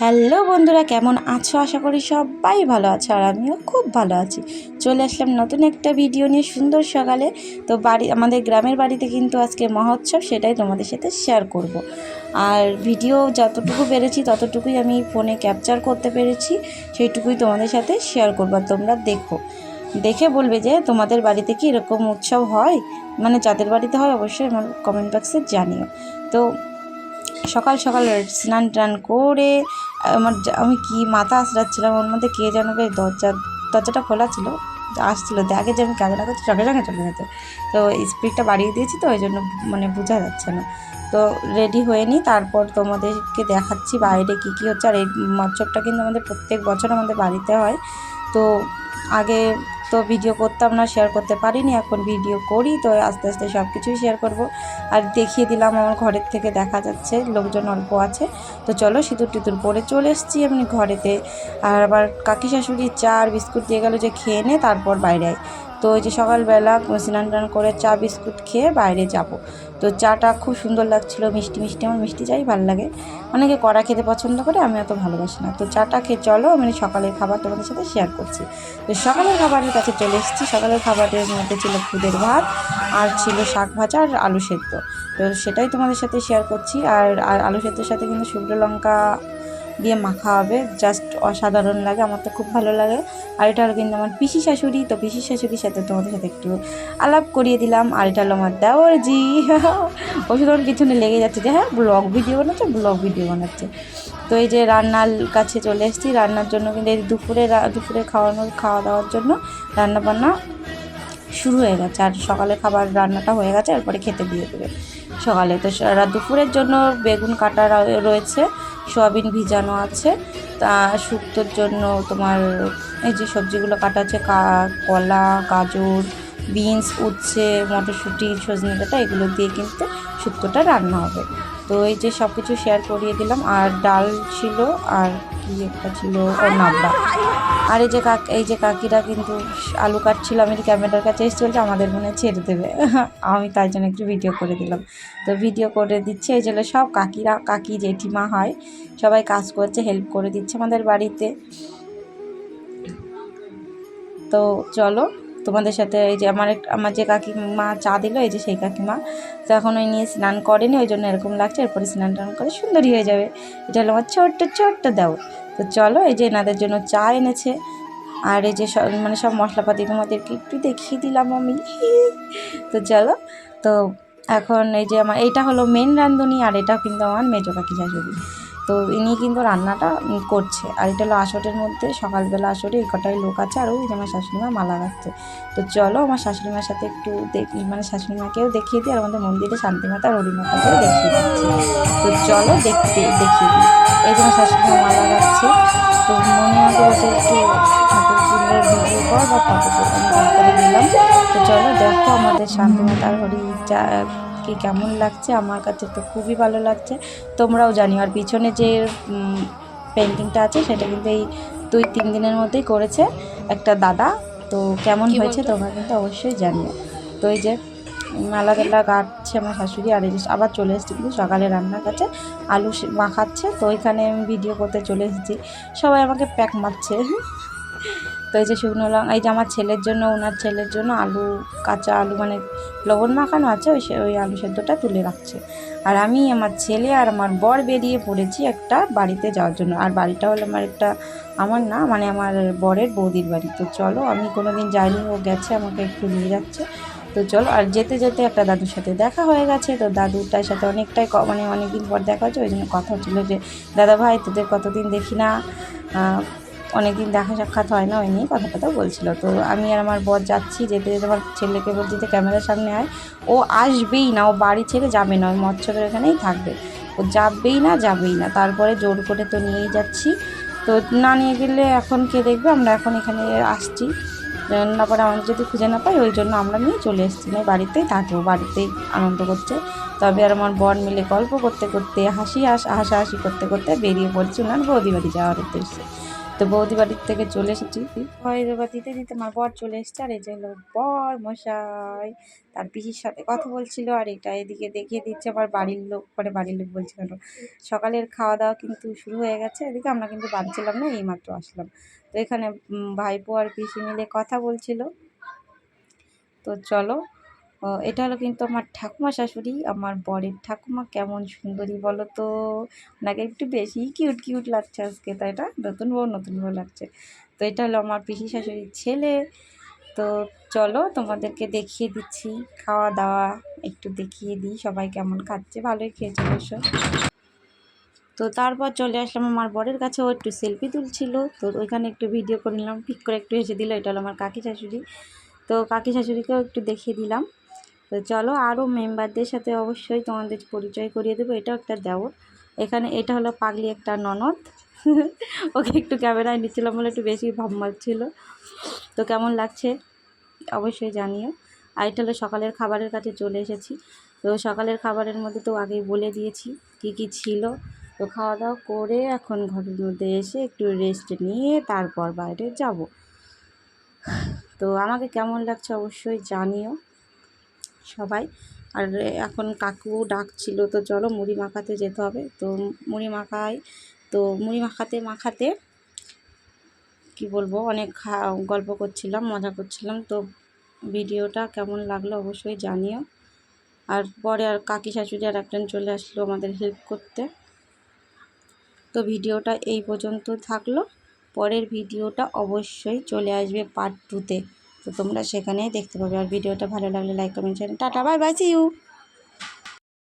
Hello বন্ধুরা, কেমন আছো? আশা করি সবাই ভালো আছো আর আমিও খুব ভালো আছি। চলে আসলাম নতুন একটা ভিডিও নিয়ে সুন্দর সকালে। তো বাড়ি, আমাদের গ্রামের বাড়িতে কিন্তু আজকে মহোৎসব, সেটাই তোমাদের সাথে শেয়ার করব। আর ভিডিও যতটুকু পেরেছি, ততটুকুই আমি ফোনে ক্যাপচার করতে পেরেছি, সেইটুকুই তোমাদের সাথে শেয়ার করব। তোমরা দেখো, দেখে বলবে যে তোমাদের বাড়িতে কি এরকম উৎসব হয়? মানে যাদের বাড়িতে হয়, অবশ্যই আমার কমেন্ট বক্সে জানিও। তো সকাল সকাল স্নান টান করে, আমার আমি কি মাথা আসরাচ্ছিলাম ওর মধ্যে কে যেন বেশ দরজা, দরজাটা খোলা ছিল আসছিল দেখে যে আমি কাজটা করছি, সঙ্গে সঙ্গে চলে যেতে। তো স্পিডটা বাড়িয়ে দিয়েছি তো, ওই জন্য মানে বোঝা যাচ্ছে না। তো রেডি হয়ে নিই, তারপর তোমাদেরকে দেখাচ্ছি বাইরে কী কী হচ্ছে। আর এই মৎসবটা কিন্তু আমাদের প্রত্যেক বছর আমাদের বাড়িতে হয়। তো আগে তো ভিডিও করতাম না শেয়ার করতে পারিনি, এখন ভিডিও করি, তো আস্তে আস্তে সব কিছুই শেয়ার করব। আর দেখিয়ে দিলাম আমার ঘরের থেকে দেখা যাচ্ছে, লোকজন অল্প আছে। তো চলো সিঁদুর টিঁদুর পরে চলে এসেছি এমনি ঘরেতে। আর আবার কাকি শাশুড়ি চা আর বিস্কুট দিয়ে গেলো যে খেয়ে নে, তারপর বাইরে তো ওই যে সকালবেলা স্নান টান করে চা বিস্কুট খেয়ে বাইরে যাব। তো চাটা খুব সুন্দর লাগছিল, মিষ্টি মিষ্টি, আমার মিষ্টি চাই ভালো লাগে। অনেকে কড়া খেতে পছন্দ করে, আমি অত ভালোবাসি না। তো চাটা খেয়ে চলো, আমি সকালের খাবার তোমাদের সাথে শেয়ার করছি। তো সকালের খাবারের কাছে চলে এসেছি। সকালের খাবারের মধ্যে ছিল খুদের ভাত আর ছিল শাক ভাজা আর আলু সেদ্ধ। তো সেটাই তোমাদের সাথে শেয়ার করছি। আর আর আলু সেদ্ধর সাথে কিন্তু শুকনো লঙ্কা দিয়ে মাখা হবে। জাস্ট অসাধারণ লাগে, আমার তো খুব ভালো লাগে। আর এটা হলো কিন্তু আমার পিসি শাশুড়ি, তো পিসি শাশুড়ির সাথে তোমাদের সাথে একটু আলাপ করিয়ে দিলাম। আর এটা হলো আমার দেওর জি। ও শুধু আমার পিছনে লেগে যাচ্ছে যে হ্যাঁ ব্লগ ভিডিও বানাচ্ছে, ব্লগ ভিডিও বানাচ্ছে। তো এই যে রান্নার কাছে চলে এসেছি, রান্নার জন্য কিন্তু এই দুপুরে দুপুরে খাওয়ানোর, খাওয়া দাওয়ার জন্য রান্না বান্না শুরু হয়ে গেছে। আর সকালে খাবার রান্নাটা হয়ে গেছে, এরপরে খেতে দিয়ে দেবে। সকালে তো দুপুরের জন্য বেগুন কাটা রয়েছে। সোয়াবিন ভিজানো আছে। তা শুক্তোর জন্য তোমার এই যে সবজিগুলো কাটা আছে কলা, গাজর, বিনস, উচ্ছে, মটরশুঁটি, সজনে ডাঁটা, এগুলো দিয়ে কিন্তু শুক্তোটা রান্না হবে। তো এই যে সব কিছু শেয়ার করিয়ে দিলাম। আর ডাল ছিল আর কি একটা ছিল ওর নামটা আর এই যে কাক, এই যে কাকিরা কিন্তু আলু কাটছিল, আমি ক্যামেরার কাছে এসে চলছে আমাদের মনে ছেড়ে দেবে। আমি তাই জন্য একটু ভিডিও করে দিলাম। তো ভিডিও করে দিচ্ছে, এই জন্য সব কাকিরা, কাকি জেঠিমা হয়, সবাই কাজ করছে হেল্প করে দিচ্ছে আমাদের বাড়িতে। তো চলো তোমাদের সাথে এই যে আমার আমার যে কাকিমা চা দিল, এই যে সেই কাকিমা, তো এখন ওই নিয়ে স্নান করেনি, ওই জন্য এরকম লাগছে, এরপরে স্নান টান করে সুন্দরী হয়ে যাবে। এটা হলো আমার ছোট্ট ছোট্ট দেও। তো চলো এই যে এনাদের জন্য চা এনেছে। আর এই যে সব মানে সব মশলাপাতি তোমাদেরকে একটু দেখিয়ে দিলাম আমি। তো চলো, তো এখন এই যে আমার এইটা হলো মেন রাঁধুনি, আর এটা কিন্তু আমার মেজো কাকি শাশুড়ি। তো ইনি কিন্তু রান্নাটা করছে। আর এটা হলো আসরের মধ্যে, সকালবেলা আসরে এই কটাই লোক আছে আর ওই যে আমার শাশুড়িমা মালা রাখছে তো চলো আমার শাশুড়িমার সাথে একটু দেখি মানে শাশুড়িমাকেও দেখিয়ে দিই আর আমাদের মন্দিরে শান্তিমাতা আর হরিমাতাকেও দেখিয়ে দিচ্ছি। তো চলো দেখতে দেখিয়ে দিই। এই যে আমার শাশুড়িমা মালা রাখছে তো মনে আমাকে বলছে একটু ঠাকুর পুজোর ভিডিও কর বা ঠাকুর দিলাম তো চলো দেখো আমাদের শান্তিমাতার হরি যা কি কেমন লাগছে? আমার কাছে তো খুবই ভালো লাগছে। তোমরাও জানিও। আর পিছনে যে পেন্টিংটা আছে সেটা কিন্তু এই দুই তিন দিনের মধ্যেই করেছে একটা দাদা। তো কেমন হয়েছে তোমরা কিন্তু অবশ্যই জানিও। তো এই যে মালা টালা কাটছে আমার শাশুড়ি আর এই যে আবার চলে এসেছি কিন্তু সকালে রান্নার কাছে আলু মাখাচ্ছে। তো ওইখানে আমি ভিডিও করতে চলে এসেছি। সবাই আমাকে প্যাক মারছে। তো এই যে শুকনো লঙ্কা এই যে আমার ছেলের জন্য ওনার ছেলের জন্য আলু, কাঁচা আলু মানে লবণ মাখানো আছে, ওই ওই আলু সেদ্ধটা তুলে রাখছে। আর আমি আমার ছেলে আর আমার বর বেরিয়ে পড়েছি একটা বাড়িতে যাওয়ার জন্য। আর বাড়িটা হলো আমার একটা, আমার না মানে আমার বরের বৌদির বাড়ি। তো চলো, আমি কোনো দিন যাইনি, ও গেছে, আমাকে একটু নিয়ে যাচ্ছে। তো চলো, আর যেতে যেতে একটা দাদুর সাথে দেখা হয়ে গেছে। তো দাদুটার সাথে অনেকটাই মানে অনেকদিন পর দেখা হচ্ছে ওই জন্য কথা হচ্ছিল যে, দাদা ভাই, তোদের কতদিন দেখি না? অনেকদিন দেখা সাক্ষাৎ হয় না, ওই নিয়ে কথা কথা বলছিল। তো আমি আর আমার বর যাচ্ছি, যেতে যেতে আমার ছেলেকে বলছি যে ক্যামেরার সামনে আয়। ও আসবেই না, ও বাড়ি ছেড়ে যাবে না, ওই মৎস্যদের এখানেই থাকবে। ও যাবেই না যাবেই না। তারপরে জোর করে তো নিয়েই যাচ্ছি। তো না নিয়ে গেলে এখন কে দেখবে? আমরা এখন এখানে আসছি। না পরে আমাদের যদি খুঁজে না পাই, ওই জন্য আমরা নিয়ে চলে এসেছি। না বাড়িতেই থাকব, বাড়িতেই আনন্দ করছে। তবে আর আমার বর মিলে গল্প করতে করতে, হাসি হাস, হাসাহাসি করতে করতে বেরিয়ে পড়ছি। ওনার বৌদি বাড়ি যাওয়ার উদ্দেশ্যে। তো বৌদি বাড়ির থেকে চলে এসেছি। ভয়ের এবার দিতে দিতে আমার বর চলে এসছে। আর এই যে হলো বর মশাই, তার পিসির সাথে কথা বলছিল আর এটা এদিকে দেখিয়ে দিচ্ছে আমার বাড়ির লোক মানে বাড়ির লোক বলছে কেন সকালের খাওয়া দাওয়া কিন্তু শুরু হয়ে গেছে। এদিকে আমরা কিন্তু বাড়ি না, এইমাত্র আসলাম। তো এখানে ভাইপো আর পিসি মিলে কথা বলছিল। তো চলো এটা হলো কিন্তু আমার ঠাকুমা শাশুড়ি, আমার বরের ঠাকুমা কেমন সুন্দরী বলো তো? ওনাকে একটু বেশি কিউট কিউট লাগছে আজকে, তাই এটা নতুন বউ নতুন বউ লাগছে। তো এটা হলো আমার পিসি শাশুড়ির ছেলে। তো চলো তোমাদেরকে দেখিয়ে দিচ্ছি, খাওয়া দাওয়া একটু দেখিয়ে দিই, সবাই কেমন খাচ্ছে? ভালোই খেয়েছে অবশ্য তো তারপর চলে আসলাম, আমার বরের কাছে, ও একটু সেলফি তুলছিল। তো ওইখানে একটু ভিডিও করে নিলাম, ঠিক করে একটু হেসে দিল, এটা হলো আমার কাকি শাশুড়ি। তো কাকি শাশুড়িকেও একটু দেখিয়ে দিলাম। তো চলো আরও মেম্বারদের সাথে অবশ্যই তোমাদের পরিচয় করিয়ে দেবো, এটাও একটা দেওর। এখানে এটা হলো পাগলি একটা ননদ। ওকে একটু ক্যামেরায় নিচ্ছিলাম বলে একটু বেশি ভাব মারছিল তো কেমন লাগছে? অবশ্যই জানিও। আর এটা হলো সকালের খাবারের কাছে চলে এসেছি। তো সকালের খাবারের মধ্যে তো আগেই বলে দিয়েছি কী কী ছিল। তো খাওয়া দাওয়া করে এখন ঘরের মধ্যে এসে একটু রেস্ট নিয়ে তারপর বাইরে যাব। তো আমাকে কেমন লাগছে অবশ্যই জানিও। সবাই। আর এখন কাকু ডাকছিল, তো চলো মুড়ি মাখাতে যেতে হবে। তো মুড়ি মাখাই, তো মুড়ি মাখাতে মাখাতে কি বলব, অনেক গল্প করছিলাম, মজা করছিলাম। তো ভিডিওটা কেমন লাগল অবশ্যই জানিও। আর পরে আর কাকি শাশুড়ি আর একজন চলে আসলো আমাদের হেল্প করতে। তো ভিডিওটা এই পর্যন্ত থাকল। পরের ভিডিওটা অবশ্যই চলে আসবে পার্ট টুতে তো তোমরা সেখানেই দেখতে পাবে। আর ভিডিওটা ভালো লাগলে like comment share tata bye bye see you